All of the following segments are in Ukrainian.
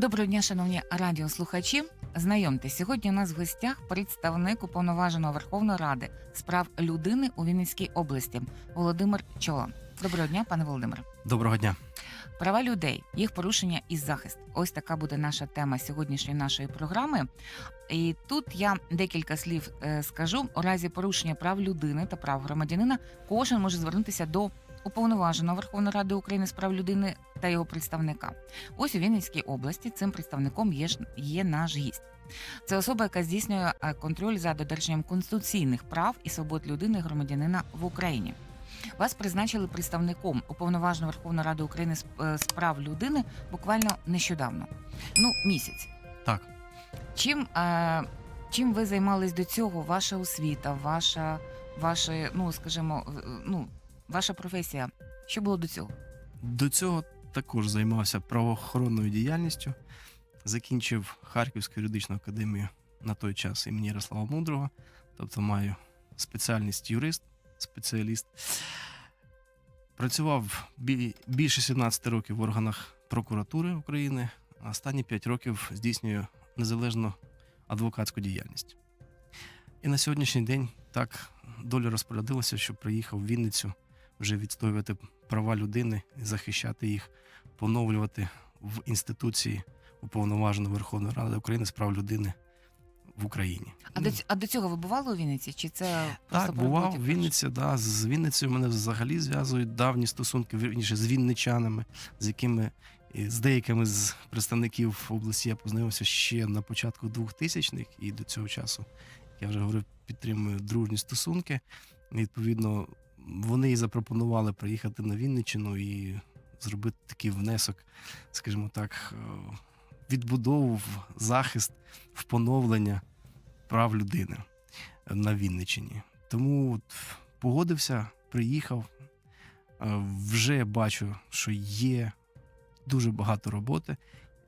Доброго дня, шановні радіослухачі. Знайомтесь, сьогодні у нас в гостях представник уповноваженого Верховної Ради з прав людини у Вінницькій області Володимир Чола. Доброго дня, пане Володимире. Доброго дня. Права людей, їх порушення і захист. Ось така буде наша тема сьогоднішньої нашої програми. І тут я декілька слів е, скажу. У разі порушення прав людини та прав громадянина кожен може звернутися до уповноваженого Верховної Ради України з прав людини та його представника. Ось у Вінницькій області цим представником є, є наш гість. Це особа, яка здійснює е, контроль за додержанням конституційних прав і свобод людини і громадянина в Україні. Вас призначили представником уповноваженої Верховної Ради України з, е, прав людини буквально нещодавно. Ну, місяць. Так, Чим, е, чим ви займались до цього? Ваша освіта, ваша, ваша, ну скажімо, ну, ваша професія? Що було до цього? до цього також займався правоохоронною діяльністю. Закінчив Харківську юридичну академію на той час імені Ярослава Мудрого, тобто маю спеціальність юрист, спеціаліст. Працював більше 17 років в органах прокуратури України, а останні 5 років здійснюю незалежну адвокатську діяльність. І на сьогоднішній день так доля розпорядилася, що приїхав в Вінницю вже відстоювати права людини, захищати їх, поновлювати в інституції уповноваженої Верховної Ради України з прав людини в Україні. А до, а до цього ви бували у Вінниці? Чи це просто Так, бував в? Вінниці, да, з Вінницею мене взагалі зв'язують давні стосунки, вірніше, з вінничанами, з якими і з деякими з представників області я познайомився ще на початку 2000-х, і до цього часу, як я вже говорив, підтримую дружні стосунки. І, Відповідно, вони і запропонували приїхати на Вінниччину і зробити такий внесок, скажімо так, е, відбудову, в захист, в поновлення прав людини на Вінниччині. Тому от погодився, приїхав. Е, Вже бачу, що є дуже багато роботи,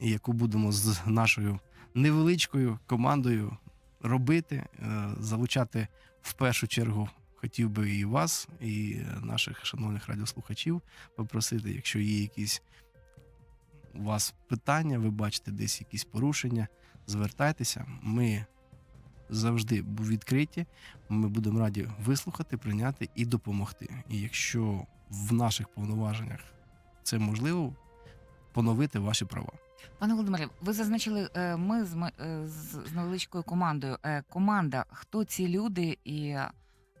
яку будемо з нашою невеличкою командою робити, е, залучати в першу чергу. Хотів би і вас, і наших шановних радіослухачів попросити, якщо є якісь у вас питання, ви бачите десь якісь порушення, звертайтеся. Ми завжди відкриті. Ми будемо раді вислухати, прийняти і допомогти. І якщо в наших повноваженнях це можливо, поновити ваші права. Пане Володимире, ви зазначили, е, ми е, з, з невеличкою командою. Е, Команда, хто ці люди і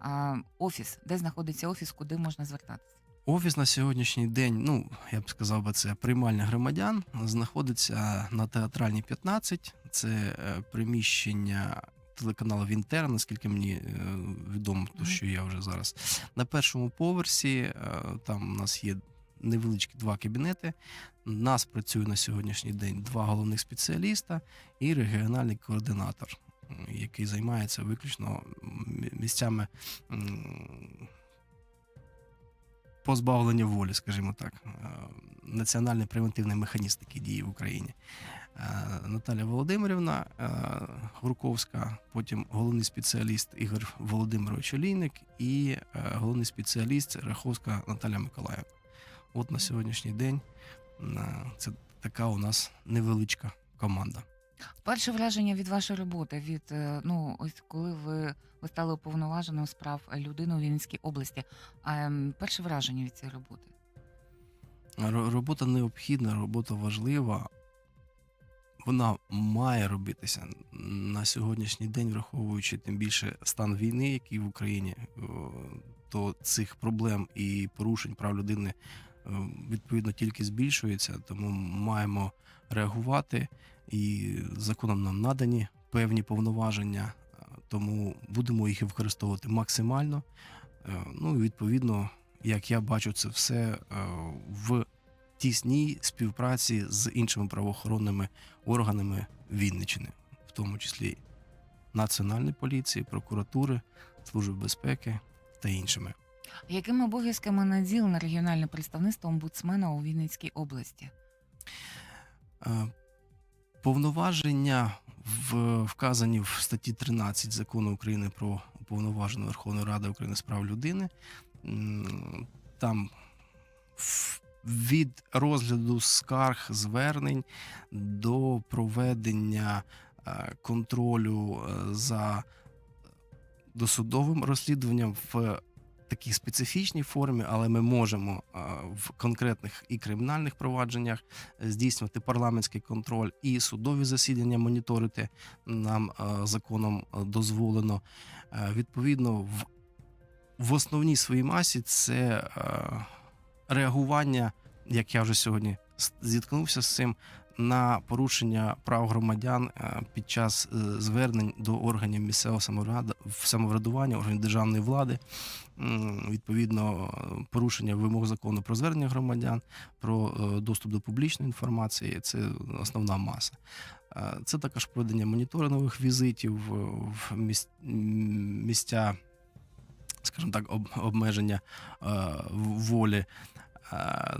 а, офіс, де знаходиться офіс, куди можна звертатися? Офіс на сьогоднішній день, ну я б сказав би, це приймальня громадян, знаходиться на театральній 15. Це е, приміщення телеканалу Вінтер, наскільки мені е, відомо, то що я вже зараз. На першому поверсі е, там у нас є невеличкі два кабінети. Нас працює на сьогоднішній день два головних спеціаліста і регіональний координатор, який займається виключно місцями. позбавлення волі, скажімо так, Е, національний превентивний механізм, який діє в Україні. Е, Наталя Володимирівна е, Гурковська, потім головний спеціаліст Ігор Володимирович Олійник і головний спеціаліст Раховська Наталя Миколаївна. От на сьогоднішній день це така у нас невеличка команда. Перше враження від вашої роботи, від е, ну ось коли ви, ви стали уповноваженим з прав людини у Вінницькій області. А, ем, перше враження від цієї роботи. Ро- Робота необхідна, робота важлива. Вона має робитися на сьогоднішній день, враховуючи тим більше стан війни, який в Україні, то цих проблем і порушень прав людини е, відповідно тільки збільшується. Тому маємо реагувати, і законом нам надані певні повноваження, е, тому будемо їх використовувати максимально. Е, Ну і відповідно, як я бачу це все е, в тісній співпраці з іншими правоохоронними органами Вінниччини, в тому числі Національної поліції, прокуратури, Служби безпеки та іншими. Якими обов'язками наділено регіональне представництво омбудсмена у Вінницькій області? Повноваження в, вказані в статті 13 закону України про уповноважену Верховної Ради України з прав людини. Там від розгляду скарг звернень до проведення е, контролю е, за досудовим розслідуванням в такій специфічній формі, але ми можемо е, в конкретних і кримінальних провадженнях здійснювати парламентський контроль і судові засідання моніторити нам е, законом е, дозволено. Е, Відповідно, в, в основній своїй масі це е, реагування, як я вже сьогодні зіткнувся з цим, на порушення прав громадян е, під час е, звернень до органів місцевого самовряд- самоврядування, органів державної влади, відповідно, порушення вимог закону про звернення громадян, про е, доступ до публічної інформації це основна маса. Це також проведення моніторингових візитів в місця, скажімо так, об- обмеження волі.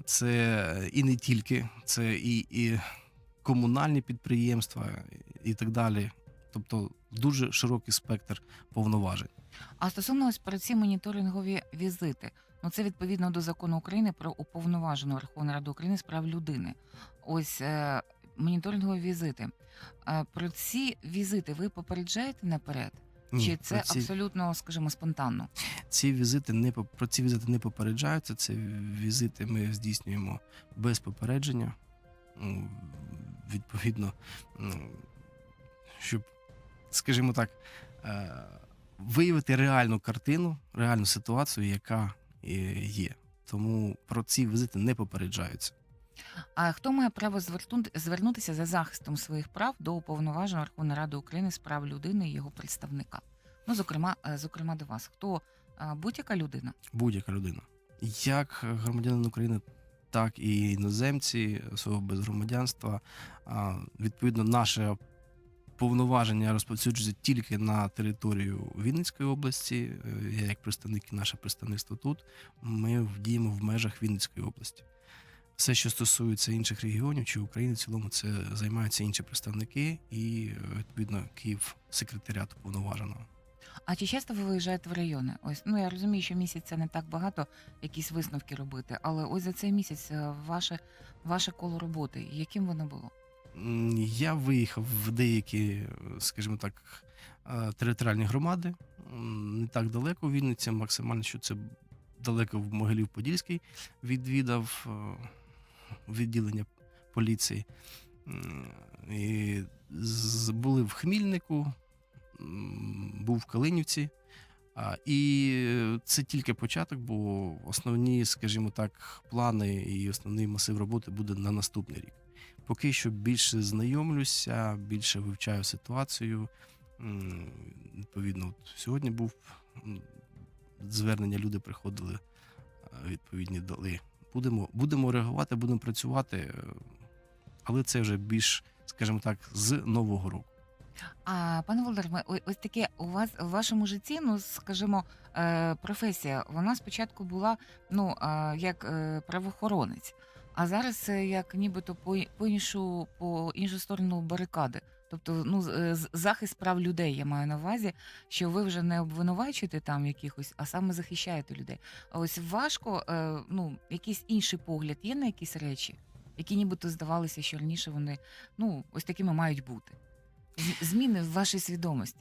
Це і не тільки, це і, і комунальні підприємства, і так далі. Тобто дуже широкий спектр повноважень. А стосовно ось про ці моніторингові візити, ну це відповідно до закону України про уповноважену Верховної Ради України з прав людини. Ось е, моніторингові візити. Е, про ці візити ви попереджаєте наперед? Ні, Чи це ці, абсолютно, скажімо, спонтанно? ці візити не про ці візити не попереджаються. Це візити ми здійснюємо без попередження. Відповідно, щоб, скажімо так, е, виявити реальну картину, реальну ситуацію, яка е, є. Тому про ці візити не попереджаються. А хто має право звернутися за захистом своїх прав до уповноваженого Верховної Ради України з прав людини і його представника? Ну, зокрема, е, зокрема, до вас. Хто будь-яка людина? будь-яка людина, як громадянин України, так і іноземці, особи без громадянства. Відповідно, наше повноваження розповсюджується тільки на територію Вінницької області. Е, Я як представник і наше представництво тут. Ми діємо в межах Вінницької області. Все, що стосується інших регіонів чи України, в цілому це займаються інші представники і е, відповідно Київ секретаріату повноваженого. А чи часто ви виїжджаєте в райони? Ось ну я розумію, що місяць це не так багато якісь висновки робити, але ось за цей місяць е, ваше ваше коло роботи, яким воно було? Я виїхав в деякі, скажімо так, е, територіальні громади. Не так далеко Вінниця, максимально, що це далеко в Могилів-Подільський відвідав е, відділення поліції. І були в Хмільнику, був в Калинівці. І це тільки початок, бо основні, скажімо так, плани і основний масив роботи буде на наступний рік. Поки що більше знайомлюся, більше вивчаю ситуацію. Відповідно, от сьогодні був звернення, люди приходили, е, відповідні дали. Будемо, будемо реагувати, будемо працювати, е, але це вже більш, скажімо так, з нового року. А пане Володимир, ми- о- ось таке у вас у вашому житті, ну скажімо, е, професія. Вона спочатку була ну е, як е, правоохоронець, а зараз як нібито по, по іншу по іншу сторону барикади. Тобто, ну з- захист прав людей я маю на увазі, що ви вже не обвинувачуєте там якихось, а саме захищаєте людей. Ось важко, ну якийсь інший погляд є на якісь речі, які нібито здавалося, що раніше вони ну ось такими мають бути. Зміни в вашій свідомості.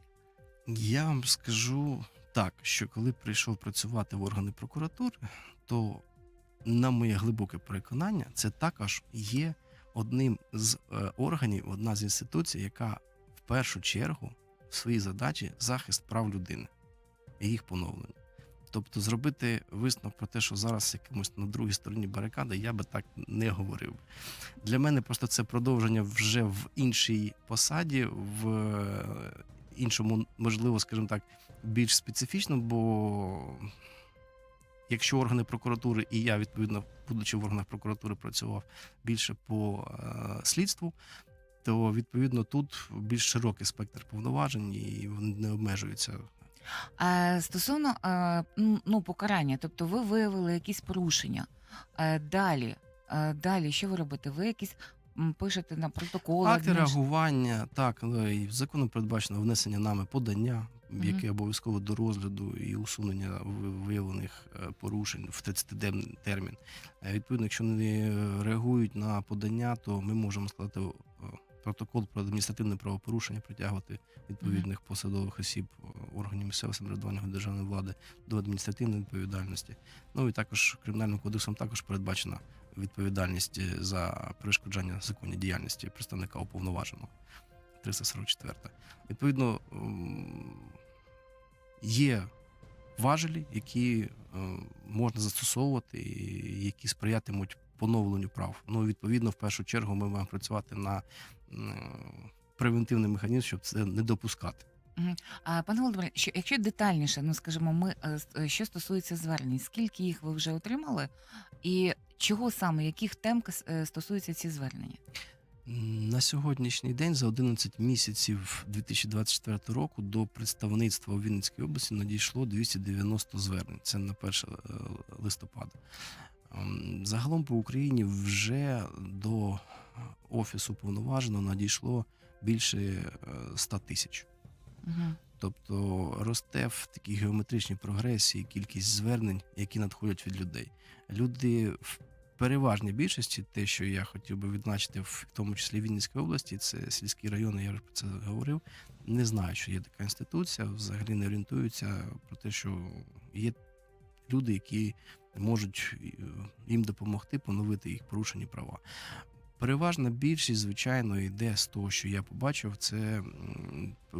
Я вам скажу так, що коли прийшов працювати в органи прокуратури, то на моє глибоке переконання, це також є одним з е, органів, одна з інституцій, яка в першу чергу в своїй задачі захист прав людини і їх поновлення. Тобто зробити висновок про те, що зараз якимось на другій стороні барикади, я би так не говорив. Для мене просто це продовження вже в іншій посаді, в е, іншому, можливо, скажімо так, більш специфічно, бо якщо органи прокуратури, і я, відповідно, будучи в органах прокуратури, працював більше по е, слідству, то відповідно тут більш широкий спектр повноважень і вони не обмежуються. А стосовно е, ну, покарання, тобто ви виявили якісь порушення. Е, Далі, е, далі, що ви робите? Ви якісь м, пишете на протоколи? Акти адмінш- реагування, так, ну, і законом передбачено внесення нами подання Мгм. яке обов'язково до розгляду і усунення ви- виявлених е, порушень в 30-денний термін. Е, Відповідно, якщо не реагують на подання, то ми можемо складати е, протокол про адміністративне правопорушення, притягувати відповідних посадових осіб е, органів місцевого самоврядування державної влади до адміністративної відповідальності. Ну і також кримінальним кодексом також передбачена відповідальність е, за перешкоджання законній діяльності представника уповноваженого. 344. Відповідно, є важелі, які е, можна застосовувати, і які сприятимуть поновленню прав. Ну, відповідно, в першу чергу ми маємо працювати на превентивний механізм, щоб це не допускати. А пане Володимире, що якщо детальніше, ну скажімо, ми е, е, що стосується звернень, скільки їх ви вже отримали, і чого саме, яких тем е, стосуються ці звернення? На сьогоднішній день за 11 місяців 2024 року до представництва у Вінницькій області надійшло 290 звернень. Це на 1 е, листопада. Ем, Загалом по Україні вже до офісу повноваженого надійшло більше е, 100 тисяч. Угу. Тобто росте в такій геометричній прогресії кількість звернень, які надходять від людей. Люди в переважній більшості, те, що я хотів би відзначити, в тому числі Вінницькій області, це сільські райони, я вже про це говорив. Не знають, що є така інституція, взагалі не орієнтуються про те, що є люди, які можуть е, їм допомогти поновити їх порушені права. Переважна більшість, звичайно, йде з того, що я побачив, це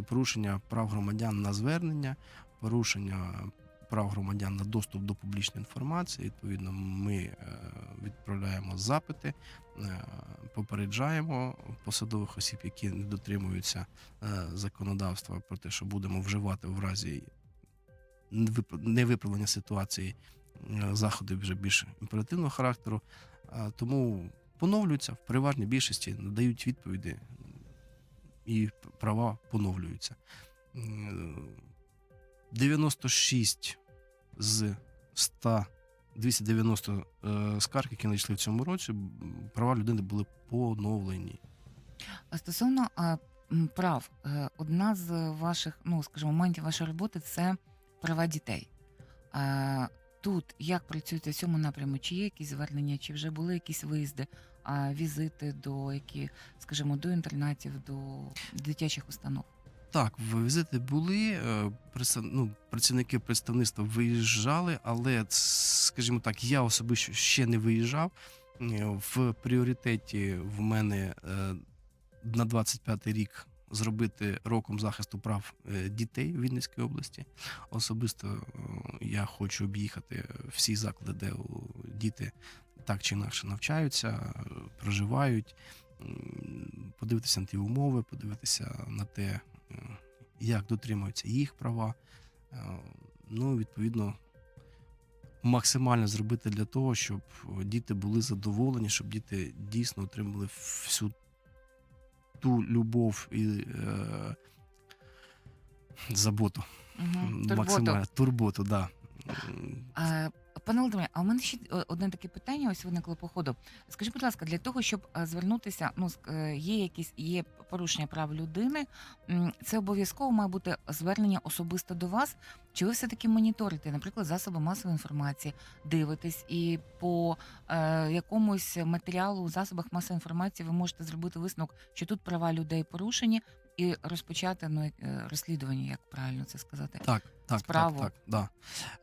порушення прав громадян на звернення, порушення прав громадян на доступ до публічної інформації. Відповідно, ми е, відправляємо запити, е, попереджаємо посадових осіб, які не дотримуються е, законодавства про те, що будемо вживати в разі невип- невиправлення ситуації заходи вже більш імперативного характеру. Тому поновлюються в переважній більшості, надають відповіді і права поновлюються. 96 з 100 290 е, скарг, які надійшли в цьому році, права людини були поновлені. Стосовно прав, е, одна з ваших, ну скажімо, моментів вашої роботи це права дітей. Тут як працюється в цьому напряму? Чи є якісь звернення, чи вже були якісь виїзди, а, візити до які, скажімо, до інтернатів, до дитячих установ? Так, візити були, е, ну, працівники представництва виїжджали, але, скажімо так, я особисто ще не виїжджав. Е, В пріоритеті в мене е, на 25-й рік зробити роком захисту прав е, дітей в Вінницькій області. Особисто е, я хочу об'їхати всі заклади, де діти так чи інакше навчаються, проживають, подивитися на ті умови, подивитися на те, е, як дотримуються їх права. Ну, відповідно, максимально зробити для того, щоб діти були задоволені, щоб діти дійсно отримали всю ту любов і е, заботу. Угу. Максимально турботу, да. А, Пане Володимире, а у мене ще е, одне таке питання. Ось виникло по ходу. Скажіть, будь ласка, для того, щоб е, звернутися, ну е, є якісь є порушення прав людини. Це обов'язково має бути звернення особисто до вас. Чи ви все таки моніторите, наприклад, засоби масової інформації, дивитесь, і по е, якомусь матеріалу у засобах масової інформації ви можете зробити висновок, що тут права людей порушені, і розпочати ну е, розслідування, як правильно це сказати? Так, так, справу. так, так, да.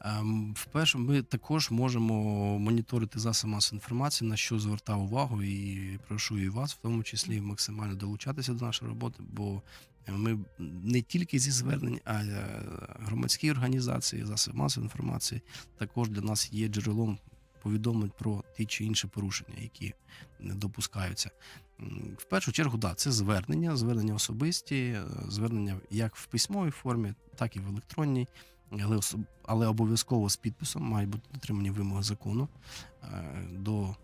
Ем, вперше ми також можемо моніторити засоби масової інформації, на що звертав увагу, і прошу і вас, в тому числі, максимально долучатися до нашої роботи, бо ми не тільки зі звернень, а й е, громадські організації, засоби масової інформації також для нас є джерелом повідомлень про ті чи інші порушення, які не допускаються. В першу чергу, да, це звернення, звернення особисті, е, звернення як в письмовій формі, так і в електронній, але, але обов'язково з підписом мають бути дотримані вимоги закону е, до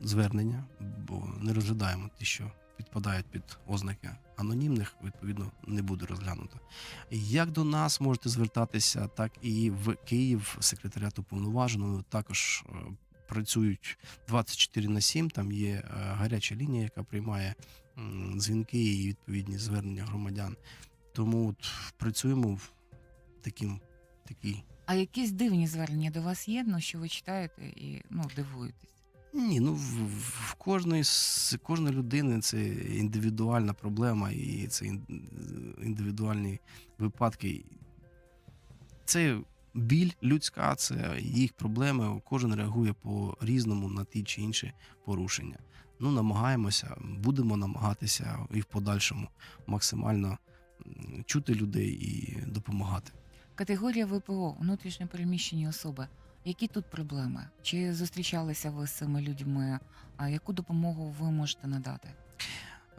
звернення, бо не розглядаємо ті, що підпадають під ознаки анонімних, відповідно, не буде розглянуто. Як до нас можете звертатися, так і в Київ, секретаріат уповноваженого, також е, працюють 24 на 7, там є е, гаряча лінія, яка приймає дзвінки і відповідні звернення громадян. Тому от працюємо в таким такий. А якісь дивні звернення до вас є, ну що ви читаєте і ну дивуєтесь? Ні, ну в, в кожної з кожної людини це індивідуальна проблема, і це індивідуальні випадки. Це біль людська, це їх проблеми. Кожен реагує по різному на ті чи інші порушення. Ну, намагаємося, будемо намагатися і в подальшому максимально чути людей і допомагати. Категорія ВПО внутрішньо переміщені особи. Які тут проблеми? Чи зустрічалися ви з цими людьми? А яку допомогу ви можете надати?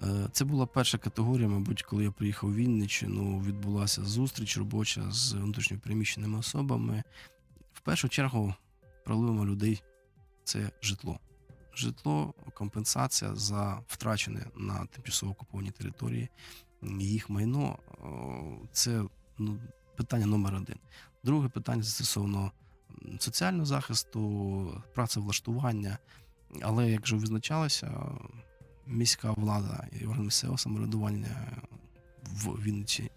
Е, Це була перша категорія, мабуть, коли я приїхав в Вінниччину, відбулася зустріч робоча з внутрішньопереміщеними особами. В першу чергу проблема людей це житло. Житло, компенсація за втрачене на тимчасово окупованій території їх майно це ну, питання номер один. Друге питання стосовно соціального захисту, працевлаштування. Але як вже визначалося, міська влада і органи місцевого самоврядування в Вінниці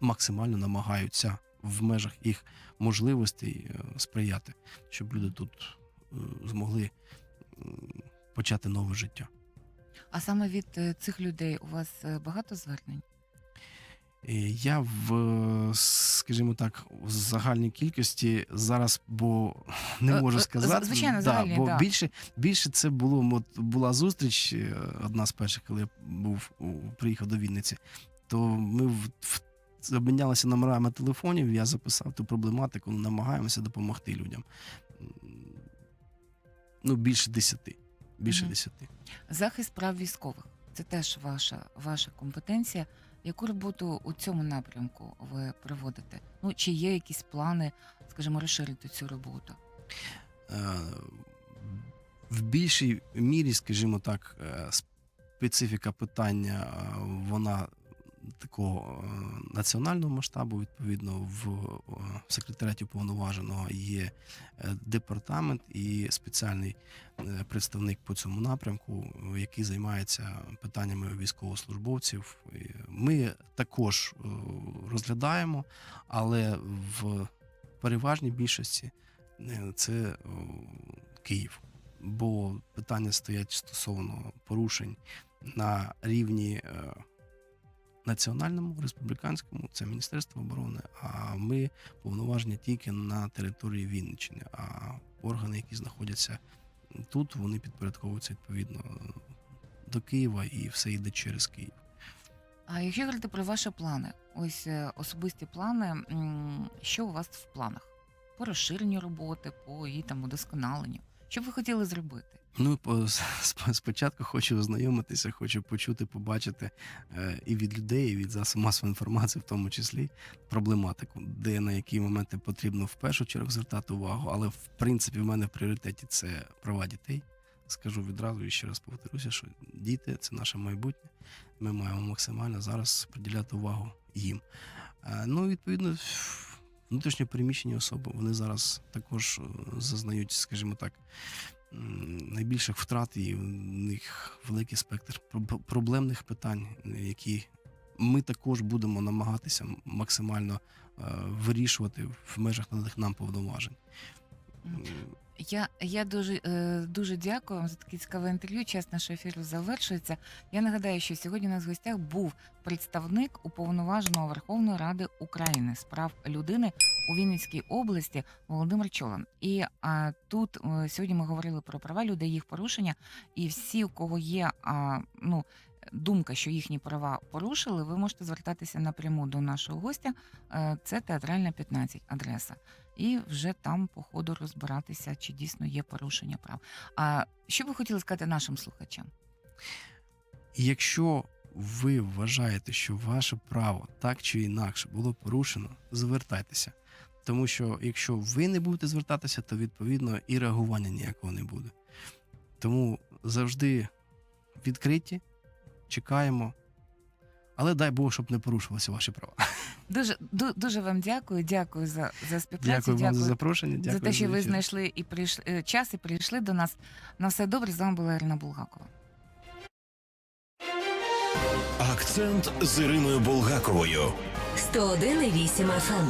максимально намагаються в межах їх можливостей е, сприяти, щоб люди тут е, змогли почати нове життя. А саме від е, цих людей у вас багато звернень? І Я в, е, скажімо так, в загальній кількості зараз, бо не Е, можу е, сказати. звичайно, да, загальні, бо да. більше, більше це було от, була зустріч, е, одна з перших, коли я був приїхав до Вінниці. То ми в, в, обмінялися номерами телефонів. Я записав ту проблематику, намагаємося допомогти людям. Ну, більше десяти. Більше десяти. Захист прав військових це теж ваша, ваша компетенція. Яку роботу у цьому напрямку ви проводите? Ну чи є якісь плани, скажімо, розширити цю роботу? Е, в більшій мірі, скажімо так, е, специфіка питання е, вона такого е, національного масштабу. Відповідно, в е, секретаріаті повноваженого є е, департамент і спеціальний представник по цьому напрямку, який займається питаннями військовослужбовців. Ми також розглядаємо, але в переважній більшості це Київ. Бо питання стоять стосовно порушень на рівні національному, республіканському, це Міністерство оборони. А ми повноважені тільки на території Вінниччини. А органи, які знаходяться тут, вони підпорядковуються відповідно до Києва і все йде через Київ. А якщо говорити про ваші плани, ось е, особисті плани, що у вас в планах? По розширенню роботи, по її там удосконаленню. Що б ви хотіли зробити? Ну, спочатку хочу ознайомитися, хочу почути, побачити е, і від людей, і від засобів масової інформації, в тому числі проблематику, де на які моменти потрібно в першу чергу звертати увагу. Але в принципі в мене в пріоритеті це права дітей. Скажу відразу і ще раз повторюся, що діти це наше майбутнє. Ми маємо максимально зараз приділяти увагу їм. Е, Ну, відповідно, внутрішньо переміщені особи вони зараз також е, зазнають, скажімо так, найбільших втрат, і в них великий спектр проб- проблемних питань, які ми також будемо намагатися максимально е, вирішувати в межах наданих нам повноважень. Я, я дуже, е, дуже дякую вам за таке цікаве інтерв'ю. Час нашого ефіру завершується. Я нагадаю, що сьогодні у нас в гостях був представник уповноваженого Верховної Ради України з прав людини у Вінницькій області Володимир Чолан. І а, тут е, сьогодні ми говорили про права людей, їх порушення, і всі, у кого є а, ну. Думка, що їхні права порушили, ви можете звертатися напряму до нашого гостя. Е, Це театральна 15 адреса і вже там по ходу розбиратися, чи дійсно є порушення прав. А що ви хотіли сказати нашим слухачам? Якщо ви вважаєте, що ваше право так чи інакше було порушено, звертайтеся. Тому що якщо ви не будете звертатися, то відповідно і реагування ніякого не буде. Тому завжди відкриті, чекаємо. Але дай Бог, щоб не порушувалися ваші права. Дуже ду- дуже вам дякую. Дякую за, за співпрацю. Дякую вам за запрошення. Дякую за те, що ви знайшли і прийшли е, час і прийшли до нас. На все добре. З вами була Ірина Булгакова. Акцент з Іриною Булгаковою. 101,8 FM.